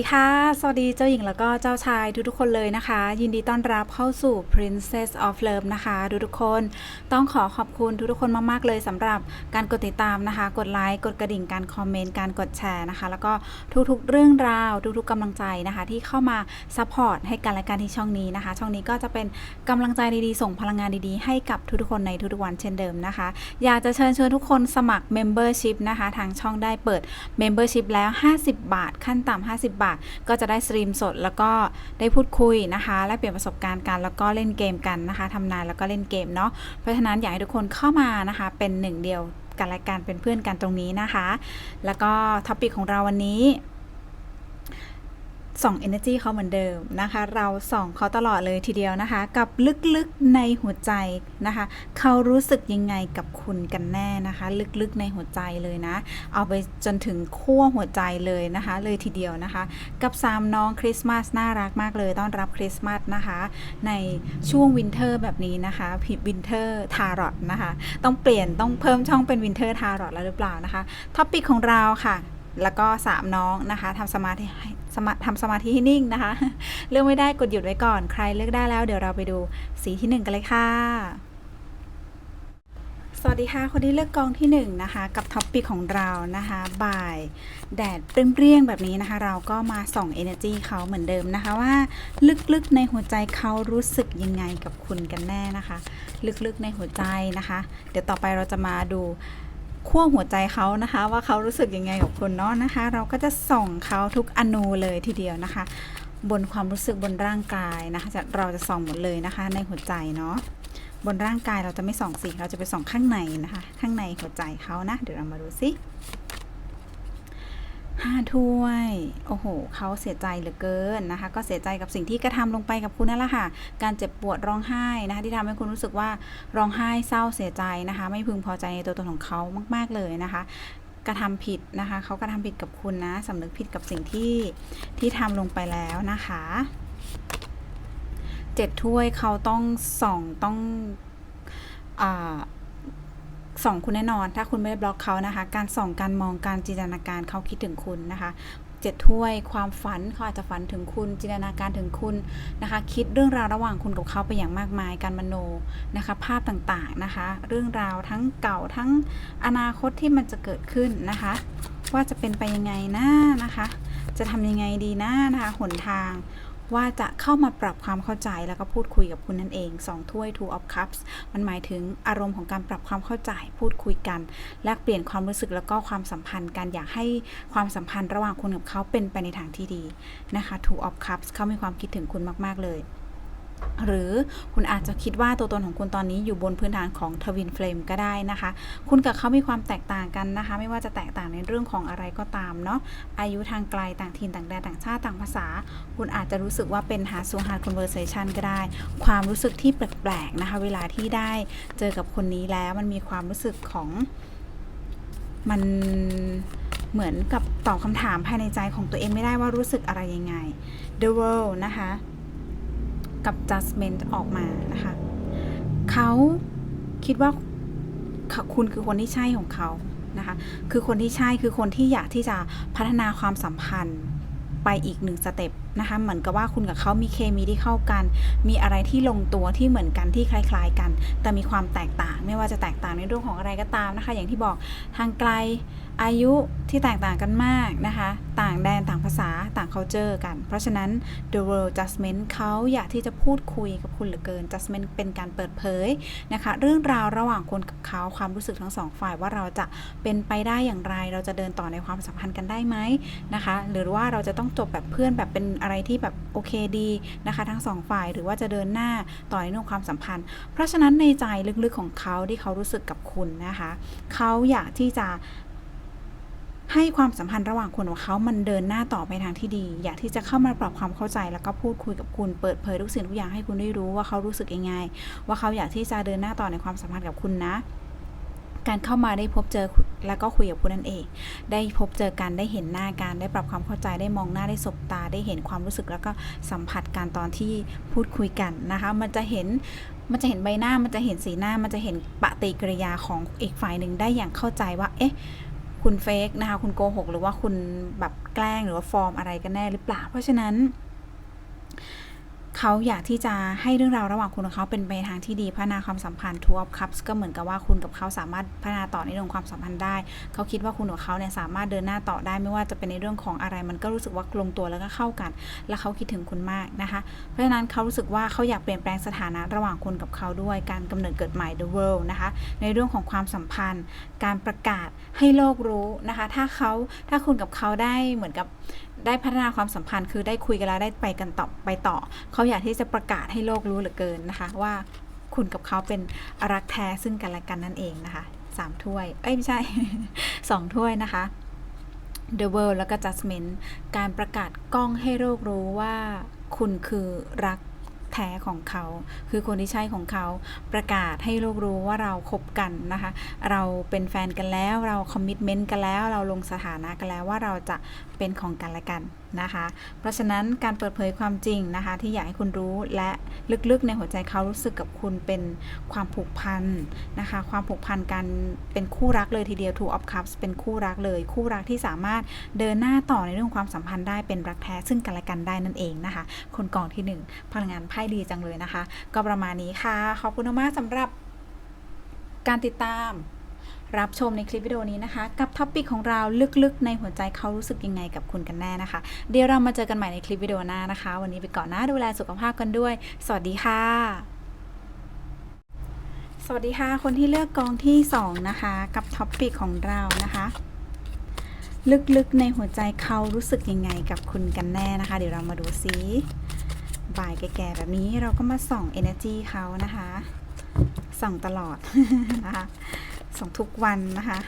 สดีค่ะ สวัสดีเจ้าหญิงแล้วก็เจ้าชายทุกๆคนเลยนะคะ ยินดีต้อนรับเข้าสู่ Princess of Love นะคะทุกๆคน ต้องขอขอบคุณทุกๆคนมากๆเลยสำหรับการกดติดตามนะคะ กดไลค์กดกระดิ่งการคอมเมนต์การกดแชร์นะคะ แล้วก็ทุกๆเรื่องราวทุกๆกำลังใจนะคะ ที่เข้ามาซัพพอร์ตให้กันและกันที่ช่องนี้นะคะ ช่องนี้ก็จะเป็นกำลังใจดีๆส่งพลังงานดีๆให้กับทุกๆคนในทุกๆวันเช่นเดิมนะคะ อยากจะเชิญชวนทุกคนสมัคร Membership นะคะ ทางช่องได้เปิด Membership แล้ว 50 บาท ขั้นต่ำ50 บาทก็จะได้สตรีมสดแล้วก็ได้พูดคุยนะคะและเปลี่ยนประสบการณ์กันแล้วก็เล่นเกมกันนะคะทำนายแล้วก็เล่นเกมเนาะเพราะฉะนั้นอยากให้ทุกคนเข้ามานะคะ เป็นหนึ่งเดียวกันและการเป็นเพื่อนกันตรงนี้นะคะ แล้วก็ท็อปิกของเราวันนี้ ส่อง energy เขาเหมือนเดิมนะคะ เราส่องเขาตลอดเลยทีเดียวนะคะ กับลึกๆในหัวใจนะคะ เขารู้สึกยังไงกับคุณกันแน่นะคะ ลึกๆในหัวใจเลยนะ เอาไปจนถึงขั้วหัวใจเลยนะคะ เลยทีเดียวนะคะ กับสามน้องคริสต์มาสน่ารักมากเลยต้อนรับคริสต์มาสนะคะ ในช่วงวินเทอร์แบบนี้นะคะผิดวินเทอร์ทารอตนะคะ ต้องเปลี่ยนต้องเพิ่มช่องเป็นวินเทอร์ทารอตแล้วหรือเปล่านะคะท็อปิกของเราค่ะ แล้วก็ 3 น้องนะคะทำสมาธิสมาทำสมาธิให้นิ่งนะคะ เลือกไม่ได้กดหยุดไว้ก่อน ใครเลือกได้แล้วเดี๋ยวเราไปดูสีที่ 1 กันเลยค่ะ สวัสดีค่ะ คนที่เลือกกองที่ 1 นะคะ กับท็อปปิกของเรานะคะ บ่าย แดดเปรี้ยงๆแบบนี้นะคะ เราก็มาส่อง Energy เขาเหมือนเดิมนะคะว่า ลึกๆในหัวใจเขารู้สึกยังไงกับคุณกันแน่นะคะ ลึกๆในหัวใจนะคะ เดี๋ยวต่อไปเราจะมาดู ขั้วหัวใจเขานะคะ ว่าเขารู้สึกยังไงกับคุณเนาะนะคะ เราก็จะส่องเขาทุกอนูเลยทีเดียวนะคะ บนความรู้สึกบนร่างกายนะคะจะเราจะส่องหมดเลยนะคะ ในหัวใจเนาะบนร่างกายเราจะไม่ส่องสิเราจะไปส่องข้างในนะคะ ข้างในหัวใจเขานะ เดี๋ยวเรามาดูสิ ห้าถ้วย โอ้โห เขาเสียใจเหลือเกินนะคะ ก็เสียใจกับสิ่งที่กระทำลงไปกับคุณนั่นแหละค่ะ การเจ็บปวดร้องไห้นะคะที่ทำให้คุณรู้สึกว่าร้องไห้เศร้าเสียใจนะคะ ไม่พึงพอใจในตัวตนของเขามาก ๆเลยนะคะกระทำผิดนะคะ เขากระทำผิดกับคุณนะสำนึกผิดกับสิ่งที่ที่ทำลงไปแล้วนะคะเจ็ดถ้วยเขาต้องส่องต้องอ่า ส่องคุณแน่นอน ถ้าคุณไม่ได้บล็อกเขานะคะ การส่องการมองการจินตนาการเขาคิดถึงคุณนะคะเจ็ดถ้วยความฝันเขาอาจจะฝันถึงคุณจินตนาการถึงคุณนะคะ คิดเรื่องราวระหว่างคุณกับเขาไปอย่างมากมายการมโนนะคะ ภาพต่างๆนะคะ เรื่องราวทั้งเก่าทั้งอนาคตที่มันจะเกิดขึ้นนะคะ ว่าจะเป็นไปยังไงนะนะคะ จะทำยังไงดีนะนะคะหนทาง ว่าจะเข้ามาปรับความเข้าใจแล้วก็พูดคุยกับคุณนั่นเอง 2 ถ้วย two of cups มันหมายถึงอารมณ์ของการปรับความเข้าใจ พูดคุยกัน แลกเปลี่ยนความรู้สึกแล้วก็ความสัมพันธ์กันอยากให้ความสัมพันธ์ระหว่างคุณกับเขาเป็นไปในทางที่ดีนะคะ two of cups เขามีความคิดถึงคุณมาก ๆ เลย หรือคุณอาจจะคิดว่าตัวตนของคุณตอนนี้อยู่บนพื้นฐานของทวินเฟลมก็ได้นะคะ คุณกับเขามีความแตกต่างกันนะคะ ไม่ว่าจะแตกต่างในเรื่องของอะไรก็ตามเนาะอายุทางไกลต่างถิ่นต่างแดนต่างชาติต่างภาษา คุณอาจจะรู้สึกว่าเป็นหาซูฮาคอนเวอร์เซชันก็ได้ ความรู้สึกที่แปลกๆนะคะ เวลาที่ได้เจอกับคนนี้แล้วมันมีความรู้สึกของมันเหมือนกับตอบคำถามภายในใจของตัวเองไม่ได้ว่ารู้สึกอะไรยังไง The World นะคะ กับ judgment ออกมานะคะเขาคิดว่าคุณคือคนที่ใช่ของเขานะคะคือคนที่ใช่คือคนที่อยากที่จะพัฒนาความสัมพันธ์ไปอีกหนึ่งสเต็ปนะคะเหมือนกับว่าคุณกับเขามีเคมีที่เข้ากัน มีอะไรที่ลงตัวที่เหมือนกันที่คล้าย ๆ กัน แต่มีความแตกต่าง ไม่ว่าจะแตกต่างในเรื่องของอะไรก็ตามนะคะ อย่างที่บอกทางไกล อายุที่แตกต่างกันมากนะคะ ต่างแดนต่างภาษาต่าง culture กัน เพราะฉะนั้น the world judgment เขาอยากที่จะพูดคุยกับคุณเหลือเกิน judgment เป็นการเปิดเผยนะคะ เรื่องราวระหว่างคนกับเขาความรู้สึกทั้งสองฝ่ายว่าเราจะเป็นไปได้อย่างไร เราจะเดินต่อในความสัมพันธ์กันได้ไหมนะคะ หรือว่าเราจะต้องจบแบบเพื่อนแบบเป็นอะไรที่แบบโอเคดีนะคะ ทั้งสองฝ่ายหรือว่าจะเดินหน้าต่อในเรื่องความสัมพันธ์ เพราะฉะนั้นในใจลึกๆของเขาที่เขารู้สึกกับคุณนะคะ เขาอยากที่จะ ให้ความสัมพันธ์ระหว่างคุณกับเขา มันเดินหน้าต่อไปทางที่ดี อยากที่จะเข้ามาปรับความเข้าใจ แล้วก็พูดคุยกับคุณ เปิดเผยทุกสิ่งทุกอย่างให้คุณได้รู้ว่าเขารู้สึกยังไง ว่าเขาอยากที่จะเดินหน้าต่อในความสัมพันธ์กับคุณนะการเข้ามาได้พบเจอแล้วก็คุยกับคุณนั่นเอง ได้พบเจอกันได้เห็นหน้ากันได้ปรับความเข้าใจได้มองหน้าได้สบตาได้เห็นความรู้สึกแล้วก็สัมผัสการตอนที่พูดคุยกันนะคะ มันจะเห็นมันจะเห็นใบหน้ามันจะเห็นสีหน้า มันจะเห็นปฏิกิริยาของอีกฝ่ายหนึ่งได้อย่างเข้าใจว่า เอ๊ะ คุณเฟกนะคะ คุณโกหก หรือว่าคุณแบบแกล้งหรือว่าฟอร์มอะไรกันแน่หรือเปล่า เพราะฉะนั้น เขาอยากที่จะให้เรื่องราวระหว่างคุณกับเขาเป็นไปทางที่ดีพัฒนาความสัมพันธ์ Two of Cups ก็เหมือนกับว่าคุณกับเขาสามารถพัฒนาต่อในเรื่องของความสัมพันธ์ได้ เขาคิดว่าคุณกับเขาเนี่ยสามารถเดินหน้าต่อได้ไม่ว่าจะเป็นในเรื่องของอะไร มันก็รู้สึกว่าลงตัวแล้วก็เข้ากัน และเขาคิดถึงคุณมากนะคะ เพราะฉะนั้นเขารู้สึกว่าเขาอยากเปลี่ยนแปลงสถานะระหว่างคุณกับเขาด้วยการกำเนิดเกิดใหม่ The World นะคะในเรื่องของความสัมพันธ์ การประกาศให้โลกรู้นะคะ ถ้าเขาถ้าคุณกับเขาได้เหมือนกับ ได้พัฒนาความสัมพันธ์คือได้คุยกันแล้วได้ไปกันต่อไปต่อ เขาอยากที่จะประกาศให้โลกรู้เหลือเกินนะคะ ว่าคุณกับเขาเป็นรักแท้ซึ่งกันและกันนั่นเองนะคะสามถ้วย เอ้ย ไม่ใช่สองถ้วยนะคะ The World แล้วก็ Judgment การประกาศกล้องให้โลกรู้ว่าคุณคือรักแท้ของเขา คือคนที่ใช่ของเขา ประกาศให้โลกรู้ว่าเราคบกันนะคะ เราเป็นแฟนกันแล้ว เราคอมมิชเมนต์กันแล้ว เราลงสถานะกันแล้วว่าเราจะ เป็นของกันและกันนะคะ เพราะฉะนั้นการเปิดเผยความจริงนะคะ ที่อยากให้คุณรู้และลึกๆในหัวใจเขารู้สึกกับคุณเป็นความผูกพันนะคะ ความผูกพันกันเป็นคู่รักเลยทีเดียว Two of Cups เป็นคู่รักเลย คู่รักที่สามารถเดินหน้าต่อในเรื่องความสัมพันธ์ได้เป็นรักแท้ซึ่งกันและกันได้นั่นเองนะคะ คนกองที่หนึ่งพลังงานไพ่ดีจังเลยนะคะ ก็ประมาณนี้ค่ะ ขอบคุณมากสำหรับการติดตาม รับชมในคลิปวิดีโอนี้นะคะ กับท็อปิกของเราลึกๆ ในหัวใจเขารู้สึกยังไงกับคุณกันแน่นะคะ เดี๋ยวเรามาเจอกันใหม่ในคลิปวิดีโอหน้านะคะ วันนี้ไปก่อนนะดูแลสุขภาพกันด้วย สวัสดีค่ะ สวัสดีค่ะ คนที่เลือกกองที่ 2 นะคะ กับท็อปิกของเรานะคะลึกๆ ในหัวใจเขารู้สึกยังไงกับคุณกันแน่นะคะ เดี๋ยวเรามาดูซิบ่ายแก่ๆ แบบนี้เราก็มาส่อง energy เขานะคะ ส่องตลอดนะคะ ส่องทุกวันนะคะ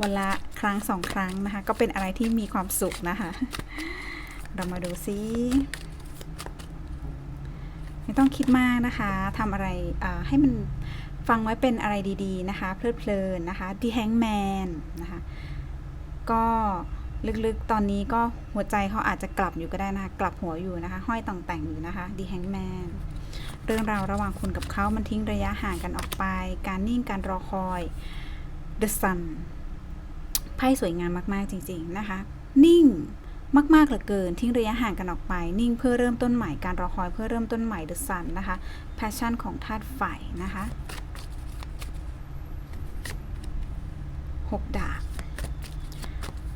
วันละครั้งสองครั้งนะคะ ก็เป็นอะไรที่มีความสุขนะคะ เรามาดูซิไม่ต้องคิดมากนะคะทำอะไรให้มันฟังไว้เป็นอะไรดีๆนะคะ เพลิดเพลินนะคะ The Hangman นะคะ ก็ลึกๆ ตอนนี้ก็หัวใจเขาอาจจะกลับอยู่ก็ได้นะคะ กลับหัวอยู่นะคะ ห้อยต่องแต่งอยู่นะคะ The Hangman เรื่องราวระหว่างคุณกับเขามันทิ้งระยะห่างกันออกไป การนิ่งการรอคอย The Sun ไพ่สวยงามมากๆจริง ๆ นะคะ นิ่งมากๆเหลือเกิน ทิ้งระยะห่างกันออกไป นิ่งเพื่อเริ่มต้นใหม่การรอคอยเพื่อเริ่มต้นใหม่ The Sun นะคะ Passion ของธาตุไฟนะคะหกดาบ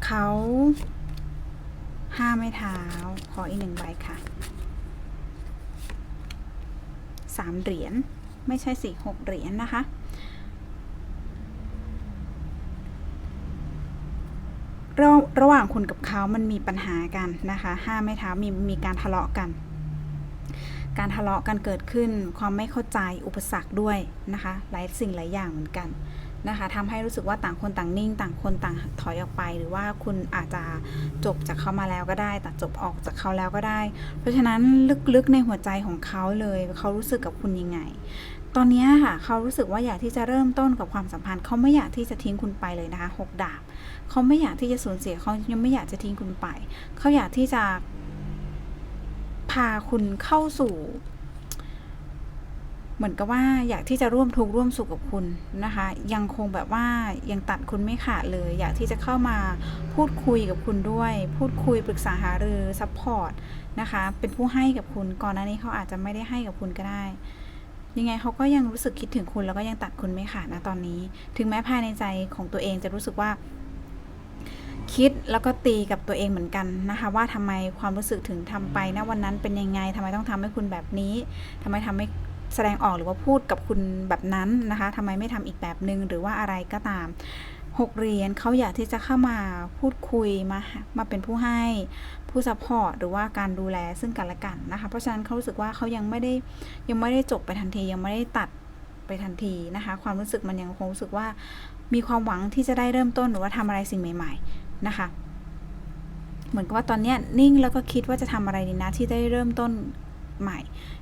เขาห้าไม้เท้า ขออีกหนึ่งใบค่ะ สามเหรียญไม่ใช่สี่หกเหรียญนะคะ ระระหว่างคุณกับเขามันมีปัญหากันนะคะห้าไม้เท้ามีมีการทะเลาะกัน การทะเลาะกันเกิดขึ้นความไม่เข้าใจอุปสรรคด้วยนะคะ หลายสิ่งหลายอย่างเหมือนกัน นะคะทำให้รู้สึกว่าต่างคนต่างนิ่ง ต่างคนต่างถอยออกไป หรือว่าคุณอาจจะจบจากเขามาแล้วก็ได้ตัดจบออกจากเขาแล้วก็ได้ เพราะฉะนั้นลึกๆในหัวใจของเขาเลยเขารู้สึกกับคุณยังไง ตอนนี้ค่ะเขารู้สึกว่าอยากที่จะเริ่มต้นกับความสัมพันธ์เขาไม่อยากที่จะทิ้งคุณไปเลยนะคะหกดาบเขาไม่อยากที่จะสูญเสียเขายังไม่อยากจะทิ้งคุณไป เขาอยากที่จะพาคุณเข้าสู่ เหมือนกับว่าอยากที่จะร่วมทุกข์ร่วมสุขกับคุณนะคะ ยังคงแบบว่ายังตัดคุณไม่ขาดเลย อยากที่จะเข้ามาพูดคุยกับคุณด้วย พูดคุยปรึกษาหารือซัพพอร์ตนะคะ เป็นผู้ให้กับคุณก่อนหน้านี้เขาอาจจะไม่ได้ให้กับคุณก็ได้ ยังไงเขาก็ยังรู้สึกคิดถึงคุณแล้วก็ยังตัดคุณไม่ขาดนะตอนนี้ ถึงแม้ภายในใจของตัวเองจะรู้สึกว่าคิดแล้วก็ตีกับตัวเองเหมือนกันนะคะ ว่าทำไมความรู้สึกถึงทำไปนะวันนั้นเป็นยังไงทำไมต้องทำให้คุณแบบนี้ทำไมทำให้ แสดงออกหรือว่าพูดกับคุณแบบนั้นนะคะทำไมไม่ทำอีกแบบหนึ่งหรือว่าอะไรก็ตามหกเหรียญเขาอยากที่จะเข้ามาพูดคุยมามาเป็นผู้ให้ผู้ซัพพอร์ตหรือว่าการดูแลซึ่งกันและกันนะคะ เพราะฉะนั้นเขารู้สึกว่าเขายังไม่ได้ยังไม่ได้จบไปทันทียังไม่ได้ตัดไปทันทีนะคะ ความรู้สึกมันยังคงรู้สึกว่ามีความหวังที่จะได้เริ่มต้นหรือว่าทำอะไรสิ่งใหม่ ๆนะคะ เหมือนกับว่าตอนนี้นิ่งแล้วก็คิดว่าจะทำอะไรดีนะที่ได้เริ่มต้น ใหม่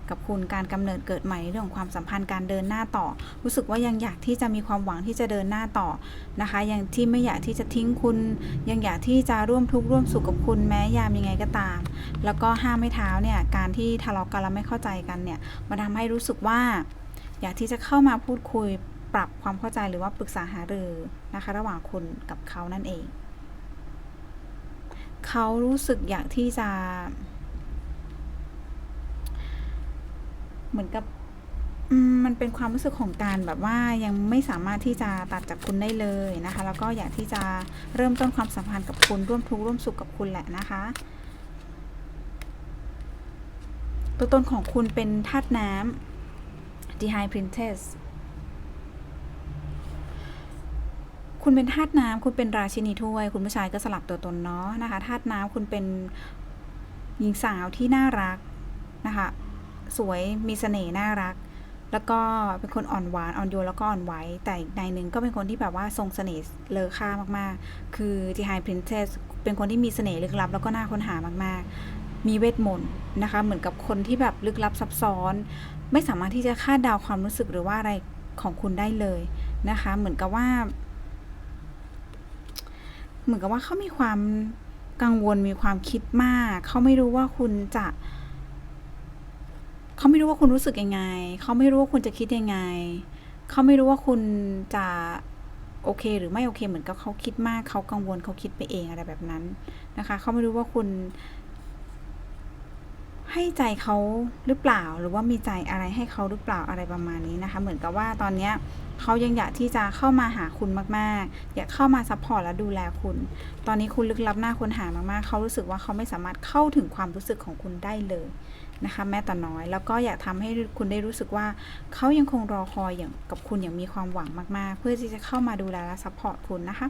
กับคุณการกำเนิดเกิดใหม่ในเรื่องของความสัมพันธ์การเดินหน้าต่อ รู้สึกว่ายังอยากที่จะมีความหวังที่จะเดินหน้าต่อนะคะ ยังที่ไม่อยากที่จะทิ้งคุณ ยังอยากที่จะร่วมทุกข์ร่วมสุขกับคุณแม้ยามยังไงก็ตาม แล้วก็ห้ามไม่เท้าเนี่ยการที่ทะเลาะกันแล้วไม่เข้าใจกันเนี่ยมันทำให้รู้สึกว่า อยากที่จะเข้ามาพูดคุยปรับความเข้าใจหรือว่าปรึกษาหารือนะคะ ระหว่างคุณกับเขานั่นเอง เขารู้สึกอยากที่จะ เหมือนกับมมันเป็นความรู้สึกของการแบบว่ายังไม่สามารถที่จะตัดจากคุณได้เลยนะคะ แล้วก็อยากที่จะเริ่มต้นความสัมพันธ์กับคุณร่วมทุกข์ร่วมสุขกับคุณแหละนะคะ ตัวตนของคุณเป็นธาตุน้ำ The High Princess คุณเป็นธาตุน้ำคุณเป็นราชินีถ้วย คุณผู้ชายก็สลับตัวตนเนาะนะคะธาตุน้ำคุณเป็นหญิงสาวที่น่ารักนะคะ สวยมีเสน่ห์น่ารัก แล้วก็เป็นคนอ่อนหวานอ่อนโยนแล้วก็อ่อนไหวแต่อีกในหนึ่งก็เป็นคนที่แบบว่าทรงเสน่ห์เลอค่ามากๆ คือ The High Princess เป็นคนที่มีเสน่ห์ลึกลับ แล้วก็น่าค้นหามากๆ มีเวทมนต์นะคะ เหมือนกับคนที่แบบลึกลับซับซ้อน ไม่สามารถที่จะคาดเดาความรู้สึกหรือว่าอะไรของคุณได้เลยนะคะ เหมือนกับว่า เหมือนกับว่าเขามีความกังวลมีความคิดมาก เขาไม่รู้ว่าคุณจะ เขาไม่รู้ว่าคุณรู้สึกยังไง เขาไม่รู้ว่าคุณจะคิดยังไง เขาไม่รู้ว่าคุณจะโอเค หรือไม่โอเคเหมือนกับเขาคิดมากเขากังวลเขาคิดไปเองอะไรแบบนั้นนะคะ เขาไม่รู้ว่าคุณ ให้ใจเขาหรือเปล่า หรือว่ามีใจอะไรให้เขาหรือเปล่าอะไรประมาณนี้นะคะ เหมือนกับว่าตอนเนี้ยเขายังอยากที่จะเข้ามาหาคุณมาก ๆ อยากเข้ามาซัพพอร์ตและดูแลคุณ ตอนนี้คุณลึกลับหน้าค้นหามาก ๆ เขารู้สึกว่าเขาไม่สามารถเข้าถึงความรู้สึกของคุณได้เลย นะคะแม้แต่น้อย แล้วก็อยากทำให้คุณได้รู้สึกว่าเขายังคงรอคอยอย่างกับคุณอย่างมีความหวังมากๆ เพื่อที่จะเข้ามาดูแลและซัพพอร์ตคุณนะคะ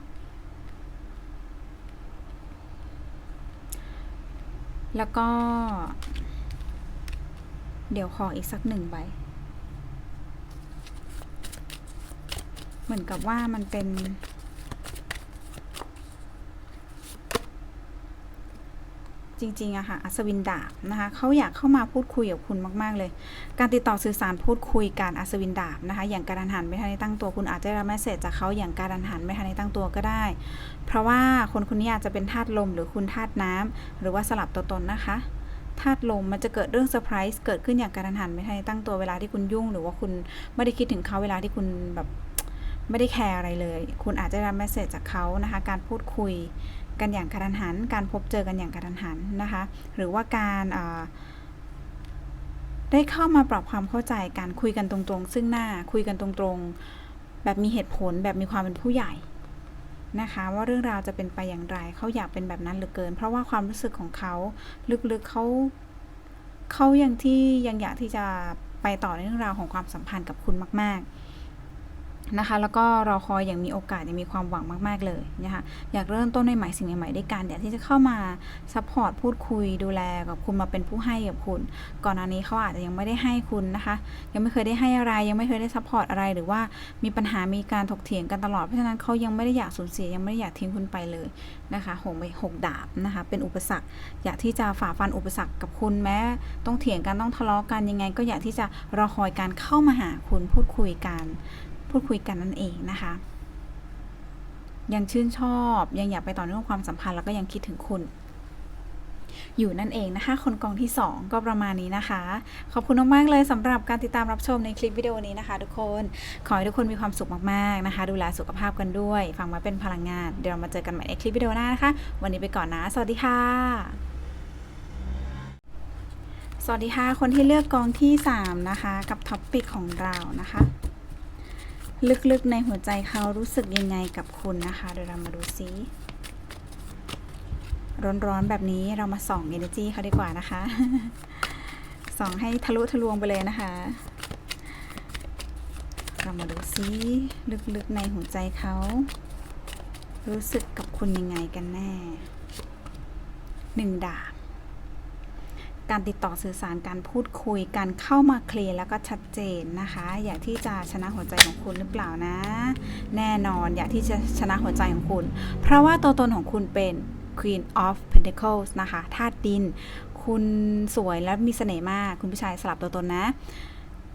แล้วก็ เดี๋ยวขออีกสักหนึ่งใบ เหมือนกับว่ามันเป็น จริงๆอะค่ะ อัศวินดาบนะคะเขาอยากเข้ามาพูดคุยกับคุณมาก ๆ เลย การติดต่อสื่อสารพูดคุยการอัศวินดาบนะคะ อย่างการันหันไม่ทันได้ตั้งตัวคุณอาจจะรับแมสเซจจากเขาอย่างการันหันไม่ทันได้ตั้งตัวก็ได้ เพราะว่าคนคนนี้อาจจะเป็นธาตุลมหรือคุณธาตุน้ำหรือว่าสลับตัวตนนะคะธาตุลมมันจะเกิดเรื่องเซอร์ไพรส์เกิดขึ้นอย่างการทันหันไม่ทันตั้งตัวเวลาที่คุณยุ่ง หรือว่าคุณไม่ได้คิดถึงเขาเวลาที่คุณแบบไม่ได้แคร์อะไรเลย คุณอาจจะรับเมสเซจจากเขานะคะ การพูดคุย กันอย่างกระทันหัน การพบเจอกันอย่างกระทันหันนะคะ หรือว่าการได้เข้ามาปรับความเข้าใจการคุยกันตรงๆ ซึ่งหน้าคุยกันตรงๆ แบบมีเหตุผลแบบมีความเป็นผู้ใหญ่นะคะ ว่าเรื่องราวจะเป็นไปอย่างไรเขาอยากเป็นแบบนั้นเหลือเกิน เพราะว่าความรู้สึกของเขาลึกๆเขาเขายังที่ยังอยากที่จะไปต่อในเรื่องราวของความสัมพันธ์กับคุณมาก ๆ นะคะ แล้วก็รอคอยอย่างมีโอกาสอยังมีความหวังมาก ๆ เลยนะคะอยากเริ่มต้นในใหม่สิ่งใหม่ๆด้วยกันอยากที่จะเข้ามาซัพพอร์ตพูดคุยดูแลกับคุณมาเป็นผู้ให้กับคุณ ก่อนหน้านี้เขาอาจจะยังไม่ได้ให้คุณนะคะ ยังไม่เคยได้ให้อะไรยังไม่เคยได้ซัพพอร์ตอะไรหรือว่ามีปัญหามีการถกเถียงกันตลอดเพราะฉะนั้นเขายังไม่ได้อยากสูญเสียยังไม่ได้อยากทิ้งคุณไปเลยนะคะหกใบหกดาบนะคะเป็นอุปสรรค อยากที่จะฝ่าฟันอุปสรรคกับคุณแม้ต้องเถียงกันต้องทะเลาะกันยังไง ก็อยากที่จะรอคอยการเข้ามาหาคุณพูดคุยกัน พูดคุยกันนั่นเองนะคะ ยังชื่นชอบยังอยากไปต่อเนื่องความสัมพันธ์แล้วก็ยังคิดถึงคุณอยู่นั่นเองนะคะ คนกองที่ 2 ก็ประมาณนี้นะคะ ขอบคุณมากๆเลยสำหรับการติดตามรับชมในคลิปวิดีโอนี้นะคะ ทุกคน ขอให้ทุกคนมีความสุขมากๆนะคะ ดูแลสุขภาพกันด้วย ฟังมาเป็นพลังงาน เดี๋ยวเรามาเจอกันใหม่ในคลิปวิดีโอหน้านะคะ วันนี้ไปก่อนนะ สวัสดีค่ะ สวัสดีค่ะ คนที่เลือกกองที่ 3 นะคะ กับท็อปปิกของเรานะคะ ลึกๆในหัวใจเขารู้สึกยังไงกับคุณนะคะ เดี๋ยวเรามาดูซิร้อนๆแบบนี้เรามาส่อง energy เขาดีกว่านะคะ ส่องให้ทะลุทะลวงไปเลยนะคะ เรามาดูซิลึกๆในหัวใจเขา รู้สึกกับคุณยังไงกันแน่หนึ่งดาบ การติดต่อสื่อสารการพูดคุยการเข้ามาเคลียร์แล้วก็ชัดเจนนะคะ อยากที่จะชนะหัวใจของคุณหรือเปล่านะ แน่นอนอยากที่จะชนะหัวใจของคุณ เพราะว่าตัวตนของคุณเป็น Queen of Pentacles นะคะธาตุดิน คุณสวยและมีเสน่ห์มาก คุณผู้ชายสลับตัวตนนะ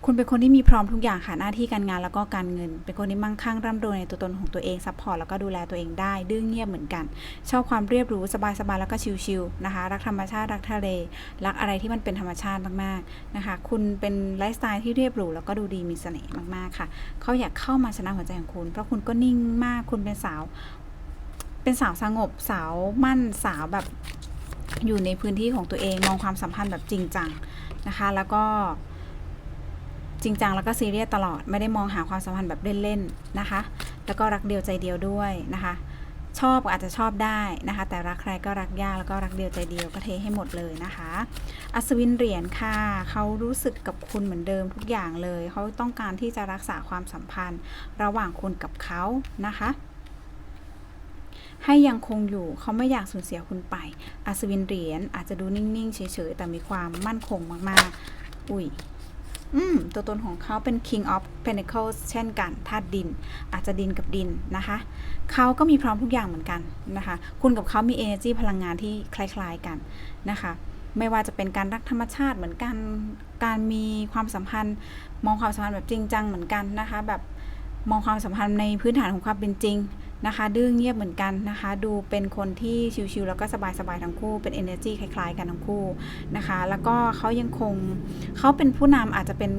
คุณเป็นคนที่มีพร้อมทุกอย่างค่ะหน้าที่การงานแล้วก็การเงิน เป็นคนที่มั่งคั่งร่ำรวยในตัวตนของตัวเองซัพพอร์ตแล้วก็ดูแลตัวเองได้ ดื้อเงียบเหมือนกัน ชอบความเรียบหรูสบายๆแล้วก็ชิลๆนะคะ รักธรรมชาติรักทะเลรักอะไรที่มันเป็นธรรมชาติมากๆนะคะ คุณเป็นไลฟ์สไตล์ที่เรียบหรูแล้วก็ดูดีมีเสน่ห์มากๆค่ะ เขาอยากเข้ามาชนะหัวใจของคุณ เพราะคุณก็นิ่งมากคุณเป็นสาว เป็นสาวสงบสาวมั่นสาวแบบอยู่ในพื้นที่ของตัวเองมองความสัมพันธ์แบบจริงจังนะคะ แล้วก็ จริงจังแล้วก็ซีเรียสตลอดไม่ได้มองหาความสัมพันธ์แบบเล่นๆนะคะ แล้วก็รักเดียวใจเดียวด้วยนะคะ ชอบอาจจะชอบได้นะคะ แต่รักใครก็รักยากแล้วก็รักเดียวใจเดียวก็เทให้หมดเลยนะคะ อัศวินเหรียญค่ะเขารู้สึกกับคุณเหมือนเดิมทุกอย่างเลยเขาต้องการที่จะรักษาความสัมพันธ์ระหว่างคุณกับเขานะคะให้ยังคงอยู่เขาไม่อยากสูญเสียคุณไป อัศวินเหรียญอาจจะดูนิ่ง ๆ เฉย ๆ แต่มีความมั่นคงมาก ๆ อุ้ย อืมตัวตนของเขาเป็น King of Pentacles เช่นกันธาตุดิน อาจจะดินกับดินนะคะเขาก็มีพร้อมทุกอย่างเหมือนกันนะคะ คุณกับเขามี energy พลังงานที่คล้าย ๆกันนะคะ ไม่ว่าจะเป็นการรักธรรมชาติเหมือนกัน การมีความสัมพันธ์ มองความสัมพันธ์แบบจริงจังเหมือนกันนะคะ แบบมองความสัมพันธ์ในพื้นฐานของความเป็นจริง นะคะ ดื้อเงียบเหมือนกันนะคะ ดูเป็นคนที่ชิวๆแล้วก็สบายๆทั้งคู่เป็น energy คล้ายๆ กันทั้งคู่นะคะ แล้วก็เขายังคงเขาเป็นผู้นำอาจจะเป็น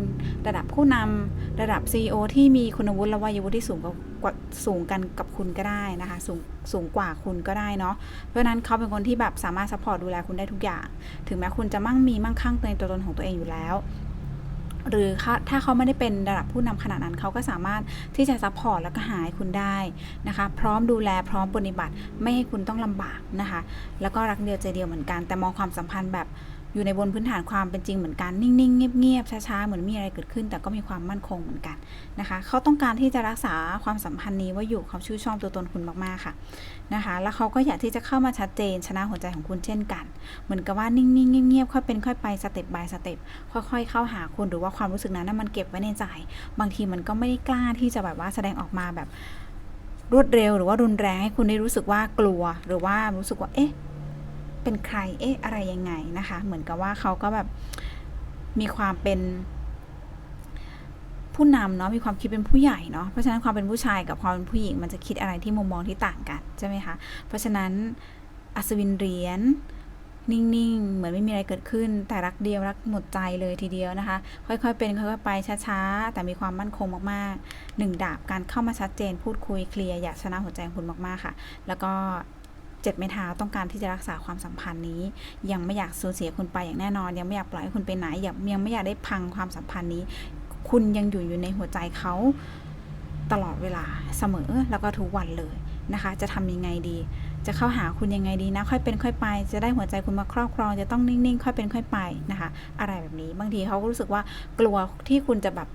ระดับผู้นำระดับ CEO ที่มีคุณวุฒิและวัยวุฒิที่สูงกว่าสูงกันกับคุณก็ได้นะคะสูงสูงกว่าคุณก็ได้เนาะเพราะฉะนั้นเขาเป็นคนที่แบบสามารถซัพพอร์ตดูแลคุณได้ทุกอย่าง ถึงแม้คุณจะมั่งมีมั่งคั่งในตัวตนของตัวเองอยู่แล้ว หรือถ้าเขาไม่ได้เป็นระดับผู้นำขนาดนั้นเขาก็สามารถที่จะซัพพอร์ตแล้วก็หายคุณได้นะคะ พร้อมดูแลพร้อมปฏิบัติ ไม่ให้คุณต้องลำบากนะคะ แล้วก็รักเดียวใจเดียวเหมือนกัน แต่มองความสัมพันธ์แบบ อยู่ในบนพื้นฐานความเป็นจริงเหมือนกัน นิ่งๆ เงียบๆ ช้าๆ เหมือนมีอะไรเกิดขึ้น แต่ก็มีความมั่นคงเหมือนกันนะคะ เขาต้องการที่จะรักษาความสัมพันธ์นี้ไว่าอยู่เขาชื่นชอบตัวตนคุณมากๆ ค่ะนะคะ แล้วเขาก็อยากที่จะเข้ามาชัดเจนชนะหัวใจของคุณเช่นกัน เหมือนกับว่านิ่งๆ เงียบๆ ค่อยเป็นค่อยไปสเต็ป by สเต็ป ค่อย ๆ เข้าหาคุณหรือว่าความรู้สึกนั้นมันเก็บไว้ในใจ บางทีมันก็ไม่ได้กล้าที่จะแบบว่าแสดงออกมาแบบรวดเร็วหรือว่ารุนแรงให้คุณได้รู้สึกว่ากลัว หรือว่ารู้สึกว่าเอ๊ะ เป็นใคร เอ๊ะ อะไรยังไงนะคะ เหมือนกับว่าเขาก็แบบมีความเป็นผู้นำเนาะมีความคิดเป็นผู้ใหญ่เนาะเพราะฉะนั้นความเป็นผู้ชายกับความเป็นผู้หญิง มันจะคิดอะไรที่มุมมองที่ต่างกันใช่ไหมคะเพราะฉะนั้นอัศวินเหรียญนิ่งๆ เหมือนไม่มีอะไรเกิดขึ้น แต่รักเดียวรักหมดใจเลยทีเดียวนะคะ ค่อยๆ เป็นค่อยๆไปช้าๆ แต่มีความมั่นคงมากๆหนึ่งดาบการเข้ามาชัดเจนพูดคุยเคลียร์อยากชนะหัวใจคุณมากๆค่ะ แล้วก็ เจ็ดไม้เท้าต้องการที่จะรักษาความสัมพันธ์นี้ ยังไม่อยากสูญเสียคุณไปอย่างแน่นอน ยังไม่อยากปล่อยให้คุณไปไหนยังยังไม่อยากได้พังความสัมพันธ์นี้ คุณยังอยู่อยู่ในหัวใจเขาตลอดเวลาเสมอแล้วก็ทุกวันเลยนะคะ จะทำยังไงดี จะเข้าหาคุณยังไงดีนะ ค่อยเป็นค่อยไป จะได้หัวใจคุณมาครอบครอง จะต้องนิ่งๆ ค่อยเป็นค่อยไปนะคะ อะไรแบบนี้ บางทีเขาก็รู้สึกว่ากลัวที่คุณจะแบบ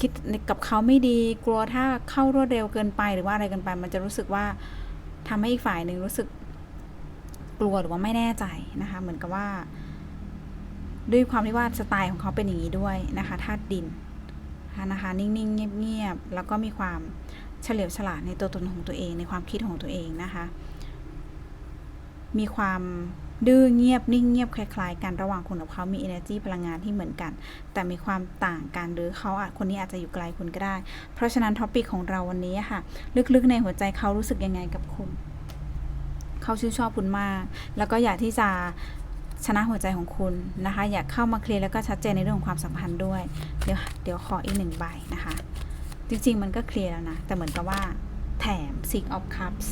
คิดกับเขาไม่ดีกลัวถ้าเข้ารวดเร็วเกินไปหรือว่าอะไรเกินไป มันจะรู้สึกว่าทำให้อีกฝ่ายหนึ่งรู้สึกกลัวหรือว่าไม่แน่ใจนะคะ เหมือนกับว่า ด้วยความที่ว่าสไตล์ของเขาเป็นอย่างนี้ด้วยนะคะธาตุดินนะคะนิ่งๆเงียบๆแล้วก็มีความเฉลียวฉลาดในตัวตนของตัวเอง ในความคิดของตัวเองนะคะ มีความ ดื้อเงียบนิ่งเงียบคล้ายๆกันระหว่างคุณกับเขามี energy พลังงานที่เหมือนกัน แต่มีความต่างกันหรือเขาอาจคนนี้อาจจะอยู่ไกลคุณก็ได้ เพราะฉะนั้นท็อปิกของเราวันนี้ค่ะ ลึกๆในหัวใจเขารู้สึกยังไงกับคุณ เขาชื่นชอบคุณมาก แล้วก็อยากที่จะชนะหัวใจของคุณนะคะ อยากเข้ามาเคลียร์แล้วก็ชัดเจนในเรื่องของความสัมพันธ์ด้วย เดี๋ยวเดี๋ยวขออีกหนึ่งใบนะคะ จริงๆมันก็เคลียร์แล้วนะ แต่เหมือนกับว่าแถม Six of Cups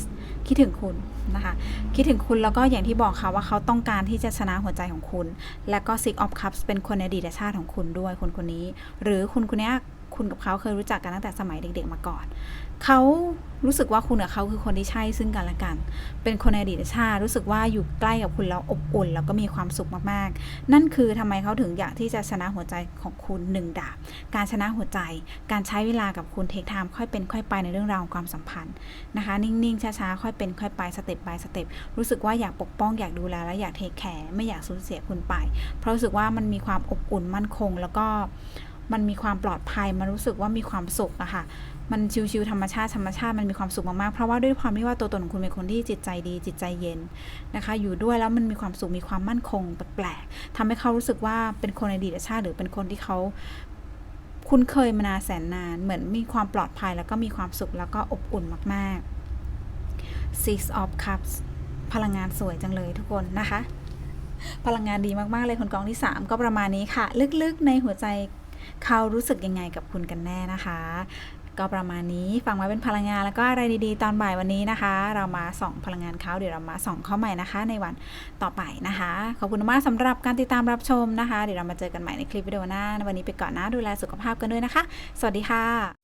คิดถึงคุณนะคะ คิดถึงคุณแล้วก็อย่างที่บอกค่ะว่าเขาต้องการที่จะชนะหัวใจของคุณ และก็ Six of Cups เป็นคนในอดีตชาติของคุณด้วยคนคนนี้ หรือคุณคนนี้ คุณกับเขาเคยรู้จักกันตั้งแต่สมัยเด็ก ๆ มาก่อน เขารู้สึกว่าคุณกับเขาคือคนที่ใช่ซึ่งกันและกัน เป็นคนในอดีตชาติรู้สึกว่าอยู่ใกล้กับคุณแล้วอบอุ่น แล้วก็มีความสุขมากๆ นั่นคือทำไมเขาถึงอยากที่จะชนะหัวใจของคุณหนึ่งดาบ การชนะหัวใจ การใช้เวลากับคุณเทคไทม์ค่อยเป็นค่อยไปในเรื่องราวของความสัมพันธ์นะคะ นิ่งๆช้าๆค่อยเป็นค่อยไปสเต็ป by สเต็ปรู้สึกว่าอยากปกป้องอยากดูแลและอยากเทคแคร์ไม่อยากสูญเสียคุณไป เพราะรู้สึกว่ามันมีความอบอุ่นมั่นคง แล้วก็ มันมีความปลอดภัย มันรู้สึกว่ามีความสุขอะค่ะ มันชิวๆธรรมชาติธรรมชาติมันมีความสุขมากๆ เพราะว่าด้วยความที่ว่าตัวตนของคุณเป็นคนที่จิตใจดี จิตใจเย็นนะคะ อยู่ด้วยแล้วมันมีความสุขมีความมั่นคงแปลกๆทำให้เขารู้สึกว่าเป็นคนในดีตชาติ หรือเป็นคนที่เขาคุ้นเคยมานานแสนนาน เหมือนมีความปลอดภัยแล้วก็มีความสุขแล้วก็อบอุ่นมากๆ Six of Cups พลังงานสวยจังเลยทุกคนนะคะ พลังงานดีมากๆเลยคนกองที่ 3 ก็ประมาณนี้ค่ะ ลึกๆในหัวใจ เขารู้สึกยังไงกับคุณกันแน่นะคะ ก็ประมาณนี้ฟังไว้เป็นพลังงานแล้วก็อะไรดีๆ ตอนบ่ายวันนี้นะคะ เรามาส่องพลังงานเขาเดี๋ยวเรามาส่องเข้าใหม่นะคะ ในวันต่อไปนะคะ ขอบคุณมากสำหรับการติดตามรับชมนะคะ เดี๋ยวเรามาเจอกันใหม่ในคลิปวิดีโอหน้าวันนี้ไปก่อนนะดูแลสุขภาพกันด้วยนะคะ สวัสดีค่ะ